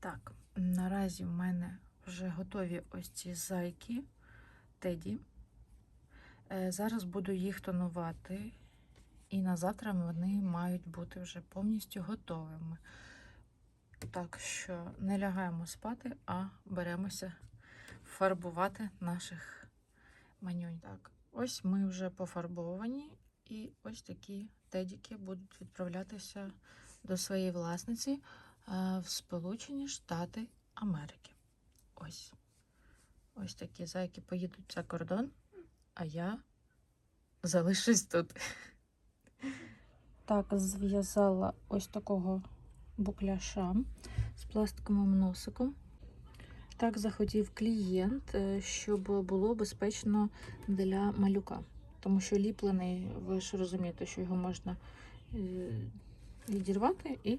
Так, наразі в мене вже готові ось ці зайки Теді. Е, Зараз буду їх тонувати, і на завтра вони мають бути вже повністю готовими. Так що не лягаємо спати, а беремося фарбувати наших манюнь. Так, ось ми вже пофарбовані, і ось такі тедіки будуть відправлятися до своєї власниці е, в Сполучені Штати Америки. Ось. Ось такі зайки поїдуть за кордон, а я залишусь тут. Так, зв'язала ось такого букляша з пластиковим носиком. Так захотів клієнт, е, щоб було безпечно для малюка. Тому що ліплений, ви ж розумієте, що його можна е, відірвати і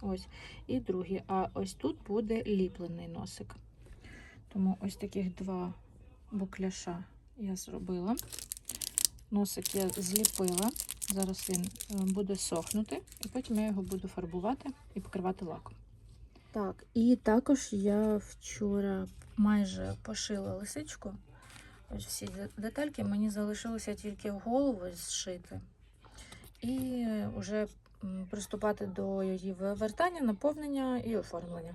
ось. І другий. А ось тут буде ліплений носик. Тому ось таких два букляша я зробила. Носик я зліпила. Зараз він е, буде сохнути, і потім я його буду фарбувати і покривати лаком. Так, і також я вчора майже пошила лисичку. Ось всі детальки мені залишилося тільки голову зшити. І вже приступати до її вивертання, наповнення і оформлення.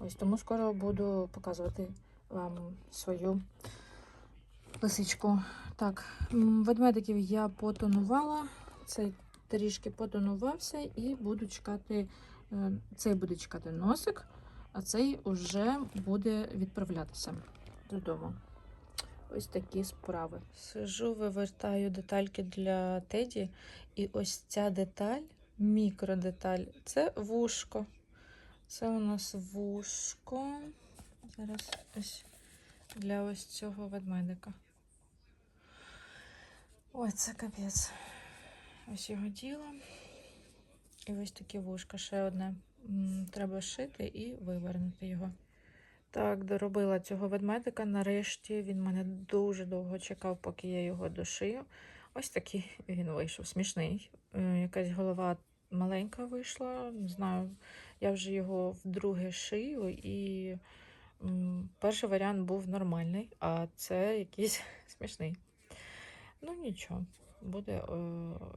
Ось тому скоро буду показувати вам свою лисичку. Так, ведмедиків я потонувала. Цей трішки потонувався і буду чекати. е, Цей буде чекати носик, а цей уже буде відправлятися додому. Ось такі справи. Сижу, вивертаю детальки для Теді. І ось ця деталь, мікродеталь, це вушко. Це у нас вушко. Зараз ось для ось цього ведмедика. Ой, це капець. Ось його тіло. І ось такі вушка. Ще одне. Треба шити і вивернути його. Так, доробила цього ведмедика. Нарешті він мене дуже довго чекав, поки я його дошию. Ось такий він вийшов. Смішний. Е, Якась голова маленька вийшла. Не знаю, я вже його вдруге шию, і перший варіант був нормальний, а це якийсь смішний. Ну нічого, буде е,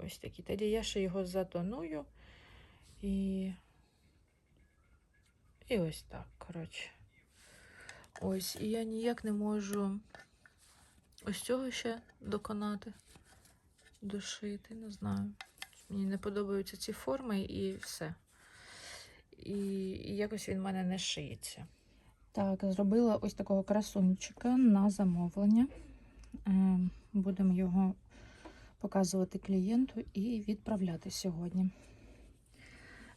ось такий. Тоді я ще його затоную. І, і ось так, коротше. Ось, і я ніяк не можу ось цього ще доконати, дошити, не знаю. Мені не подобаються ці форми і все. І, і якось він в мене не шиється. Так, зробила ось такого красунчика на замовлення. Е, Будемо його показувати клієнту і відправляти сьогодні.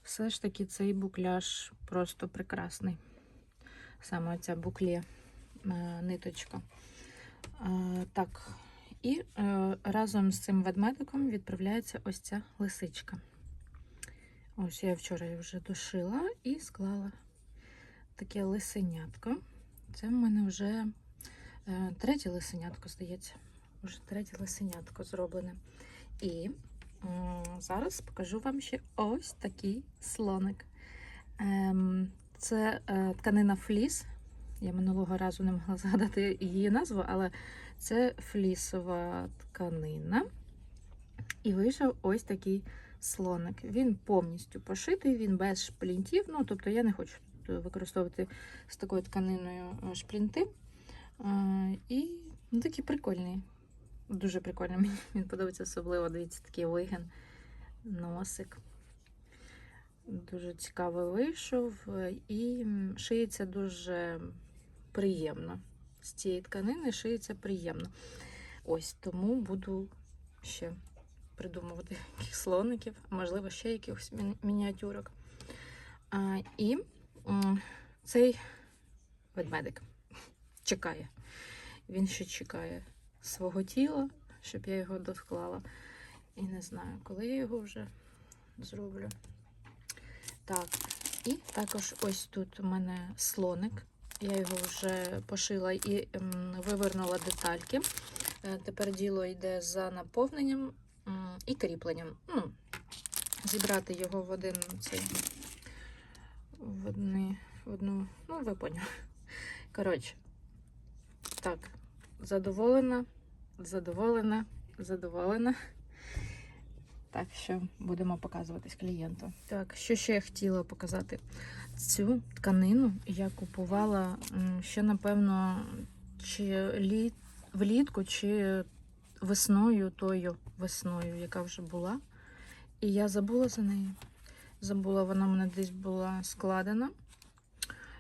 Все ж таки цей букляж просто прекрасний. Саме ця буклє е, ниточка. Е, так, і е, разом з цим ведмедиком відправляється ось ця лисичка. Ось я вчора вже дошила і склала таке лисенятко. Це в мене вже третє лисенятко, здається. Вже третє лисенятко зроблене. І зараз покажу вам ще ось такий слоник. Ем, це е, тканина фліс. Я минулого разу не могла згадати її назву, але це флісова тканина. І вийшов ось такий слоник. Він повністю пошитий, він без шплінтів. Ну, тобто я не хочу використовувати з такою тканиною е, шплінти. Е, І ну, такий прикольний. Дуже прикольний. Мені він подобається особливо. Дивіться, такий вигін, носик. Дуже цікаво вийшов е, і шиється дуже приємно. З цієї тканини шиється приємно. Ось тому буду ще придумувати яких слоників, можливо, ще якихось мініатюрок. А, і цей ведмедик чекає. Він ще чекає свого тіла, щоб я його досклала. І не знаю, коли я його вже зроблю. Так, і також ось тут у мене слоник. Я його вже пошила і ем, вивернула детальки. Е, Тепер діло йде за наповненням і кріпленням. Ну, зібрати його в один цей. В, одни, в одну. Ну, ви поняли. Коротше. Так, задоволена, задоволена, задоволена. Так що будемо показуватись клієнту. Так, що ще я хотіла показати? Цю тканину я купувала ще, напевно, чи літ, влітку, чи весною, тою весною, яка вже була. І я забула за нею. Забула, вона мене десь була складена.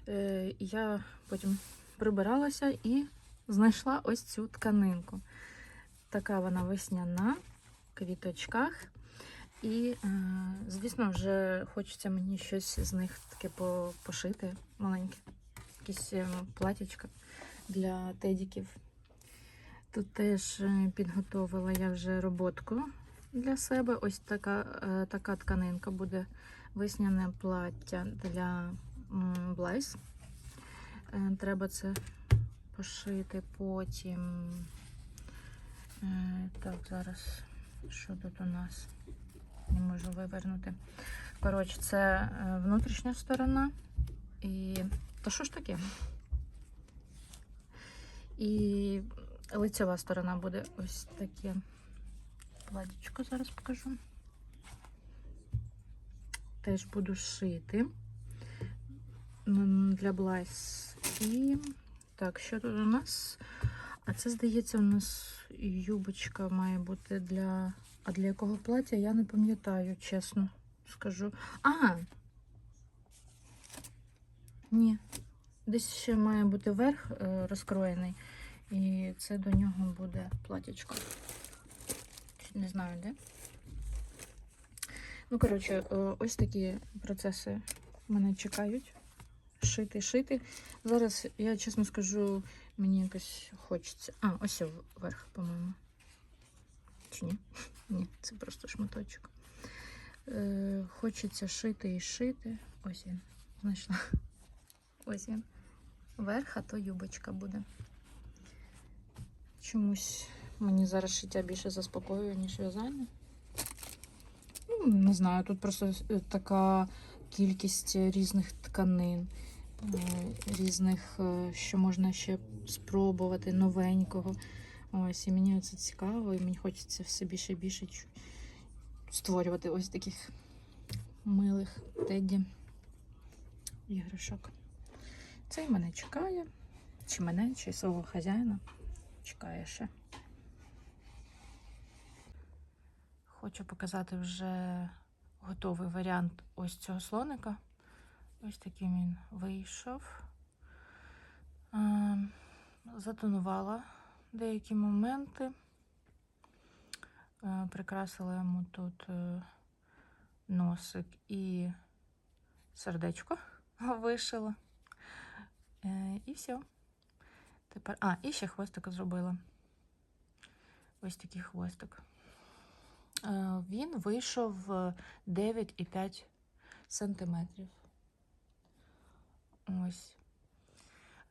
Е, і я потім прибиралася і знайшла ось цю тканинку. Така вона весняна, в квіточках. І, е, звісно, вже хочеться мені щось з них таке пошити маленьке. Якісь е, платячка для тедіків. Тут теж е, підготовила я вже роботку для себе. Ось така, така тканинка буде весняне плаття для Блайс. Треба це пошити потім. Так, зараз що тут у нас? Не можу вивернути. Коротше, це е, внутрішня сторона. І. Та що ж таке? І лицева сторона буде ось таке платічко, зараз покажу. Теж буду шити для Блайс. І так, що тут у нас? А це, здається, у нас юбочка має бути для. А для якого плаття я не пам'ятаю, чесно скажу. А! Ні. Десь ще має бути верх е, розкроєний. І це до нього буде платячко. Не знаю, де. Ну, коротше, е, ось такі процеси мене чекають. Шити, шити. Зараз, я чесно скажу, мені якось хочеться. А, ось верх, по-моєму. Чи ні? Ні, це просто шматочок. Е, хочеться шити і шити. Ось він. Знайшла. Ось він. Верх, а то юбочка буде. Чомусь мені зараз шиття більше заспокоює, ніж в'язання. Ну, не знаю, тут просто е, така кількість різних тканин, е, різних, е, що можна ще спробувати, новенького. Ось, і мені це цікаво, і мені хочеться все більше і більше створювати ось таких милих теді іграшок. Цей мене чекає. Чи мене, чи свого хазяїна. Чекає ще. Хочу показати вже готовий варіант ось цього слоника. Ось такий він вийшов. Ем, Затонувала деякі моменти. Е, Прикрасила йому тут е, носик і сердечко вишила. Е, І все. Тепер. А, і ще хвостик зробила. Ось такий хвостик. Він вийшов е, 9,5 сантиметрів. Ось.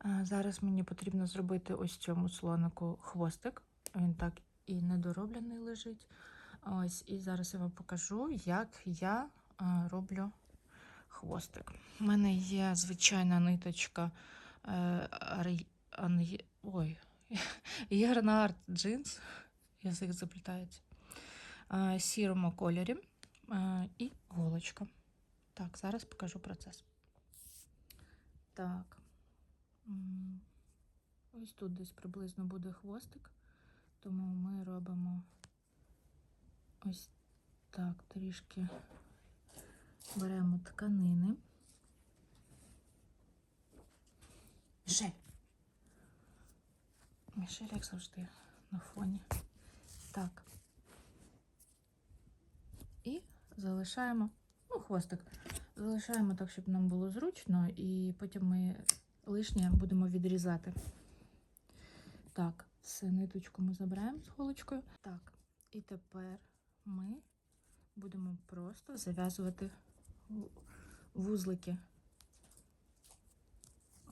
Зараз мені потрібно зробити ось цьому слонику хвостик. Він так і недороблений лежить. Ось, і зараз я вам покажу, як я роблю хвостик. У мене є звичайна ниточка. е, Ой, Ярнард джинс, язик заплітається. Сірому кольорі і голочка. Так, зараз покажу процес. Так. Ось тут десь приблизно буде хвостик, тому ми робимо ось так, трішки беремо тканини. Мішель. Мішель, як завжди, на фоні. Так. І залишаємо, ну, хвостик. Залишаємо так, щоб нам було зручно, і потім ми лишнє будемо відрізати. Так, все, ниточку ми забираємо з голочкою. Так, і тепер ми будемо просто зав'язувати вузлики.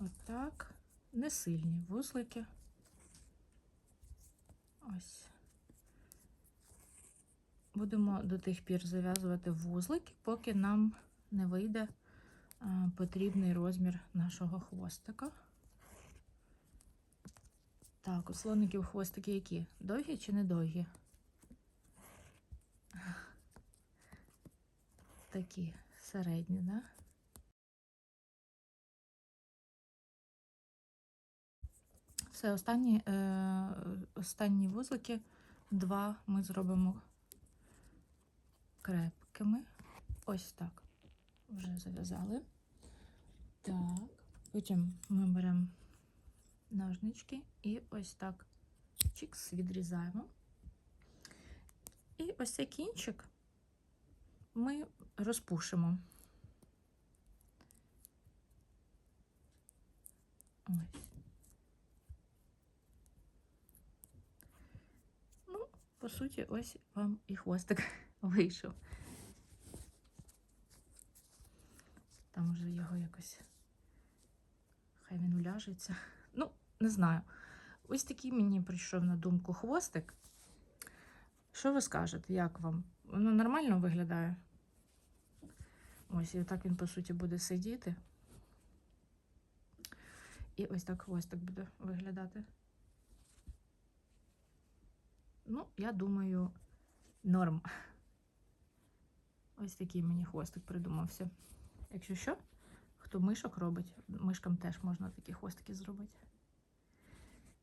Отак. Не сильні вузлики. Ось. будемо до тих пір зав'язувати вузлики, поки нам не вийде потрібний розмір нашого хвостика. Так, у слоників хвостики які? Довгі чи не довгі? Такі середні, да? Все, останні, е, останні вузлики, два ми зробимо крепкими. Ось так. Вже зав'язали. Так. Потім ми беремо ножнички і ось так чікс відрізаємо. І ось цей кінчик ми розпушимо. Ось. Ну, по суті, ось вам і хвостик вийшов. Там вже його якось. Хай він уляжеться. Ну, не знаю. Ось такий мені прийшов на думку хвостик. Що ви скажете, як вам? Воно нормально виглядає? Ось, і отак він, по суті, буде сидіти. І ось так хвостик буде виглядати. Ну, я думаю, норм. Ось такий мені хвостик придумався. Якщо що, хто мишок робить, мишкам теж можна такі хвостики зробити.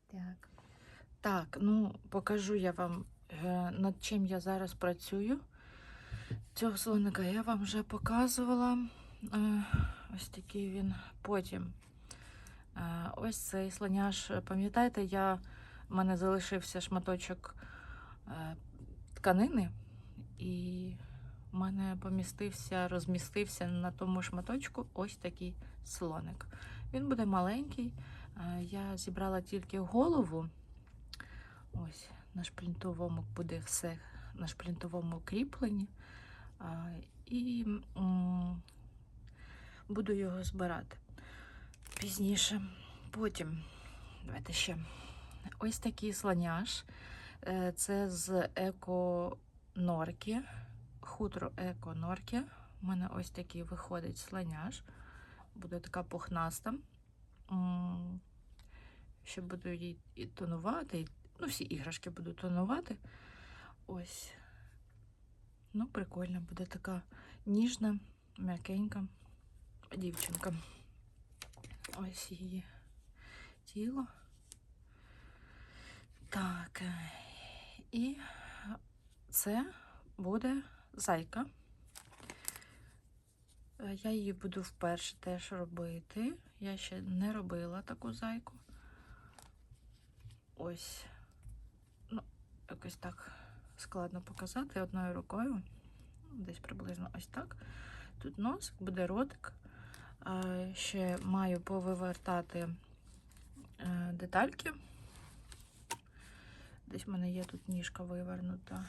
Так. Так, ну покажу я вам, е, над чим я зараз працюю. Цього слоника я вам вже показувала. Е, Ось такий він потім. Е, Ось цей слоняш, пам'ятаєте, я, в мене залишився шматочок тканини, і в мене помістився, розмістився на тому шматочку ось такий слоник. Він буде маленький. Е, Я зібрала тільки голову. Ось на шплінтовому буде все на шплінтовому кріпленні. І буду його збирати пізніше. Потім, давайте ще ось такий слоняш. Е, Це з еко-норки, хутро еко-норки. У мене ось такий виходить слоняш. Буде така пухнаста. Ще буду її і тонувати. і- Ну, всі іграшки буду тонувати. Ось. Ну, прикольно, буде така ніжна, м'якенька дівчинка. Ось її тіло. Так. І це буде зайка. Е, Я її буду вперше теж робити. Я ще не робила таку зайку. Ось, ну, якось так складно показати одною рукою. Десь приблизно ось так. Тут носик, буде ротик. Ще маю повивертати е, детальки. Десь в мене є тут ніжка вивернута.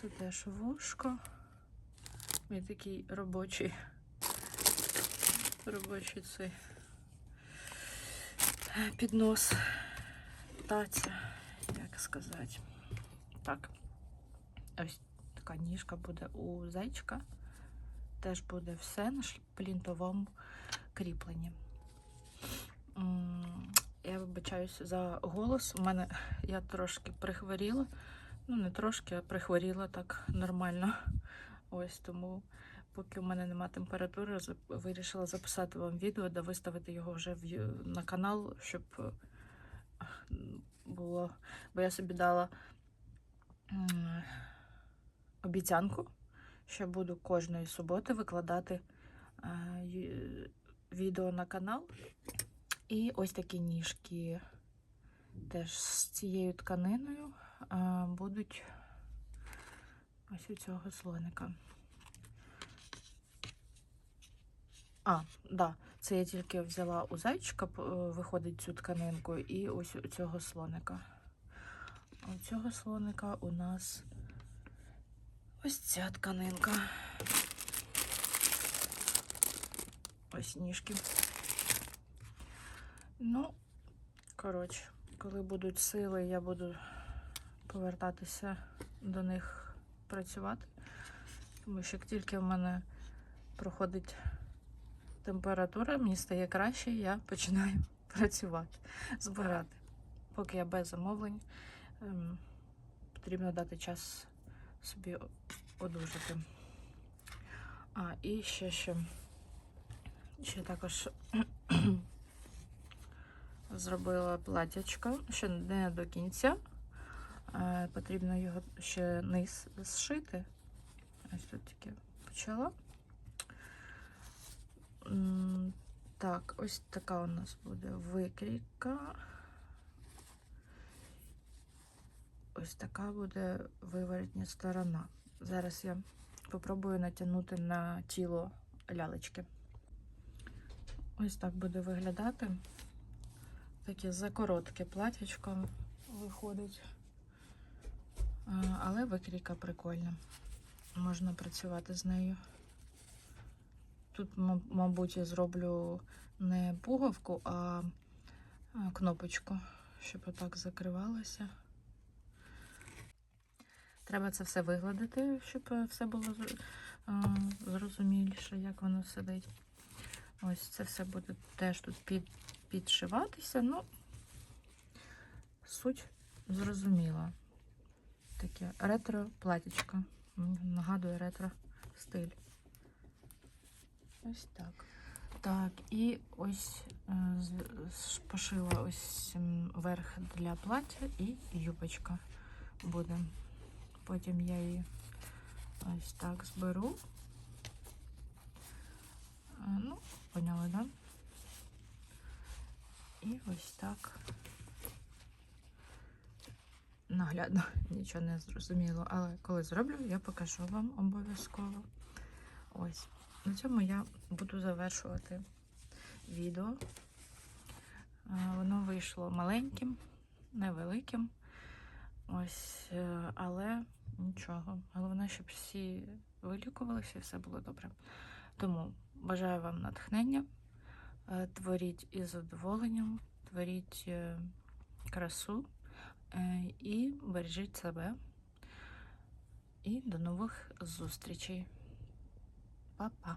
Це теж вушко. Мій такий робочий. Робочий цей піднос. Таця, як сказати. Так. Ось така ніжка буде у зайчика. Теж буде все на шплінтовому кріпленні. Я вибачаюся за голос. У мене я трошки прихворіла. Ну, не трошки, а прихворіла так нормально. Ось тому, поки у мене нема температури, вирішила записати вам відео та виставити його вже в, на канал, щоб було. Бо я собі дала обіцянку, що буду кожної суботи викладати е, відео на канал. І ось такі ніжки теж з цією тканиною будуть ось у цього слоника. А, да, це я тільки взяла у зайчика, е, виходить цю тканинку, і ось у цього слоника. А У цього слоника у нас ось ця тканинка. Ось ніжки. Ну, коротше, коли будуть сили, я буду повертатися до них працювати. Тому що як тільки в мене проходить температура, мені стає краще, я починаю працювати, збирати. Поки я без замовлень, ем, потрібно дати час собі одужати. А, і ще що. Ще також зробила платячко, ще не до кінця. Потрібно його ще низ зшити. Ось тут тільки почала. Так, ось така у нас буде викрійка. Ось така буде виворотня сторона. Зараз я попробую натягнути на тіло лялечки. Ось так буде виглядати. Таке закоротке платячко виходить. Але викрійка прикольна. Можна працювати з нею. Тут, мабуть, я зроблю не пуговку, а кнопочку, щоб отак закривалося. Треба це все вигладити, щоб все було зрозуміліше, як воно сидить. Ось це все буде теж тут під, підшиватися. Ну, суть зрозуміла. Таке ретро платічко. Нагадує ретро стиль. Ось так. Так, і ось е, пошила ось верх для плаття і юбочка буде. Потім я її ось так зберу. Е, Ну, поняли, да? І ось так. Наглядно, нічого не зрозуміло, але коли зроблю, я покажу вам обов'язково. Ось. На цьому я буду завершувати відео. Е, Воно вийшло маленьким, невеликим. Ось, е, але нічого. Головне, щоб всі вилікувалися і все було добре. Тому бажаю вам натхнення. Е, Творіть із задоволенням, творіть красу Е, і бережіть себе. І до нових зустрічей. Па-па!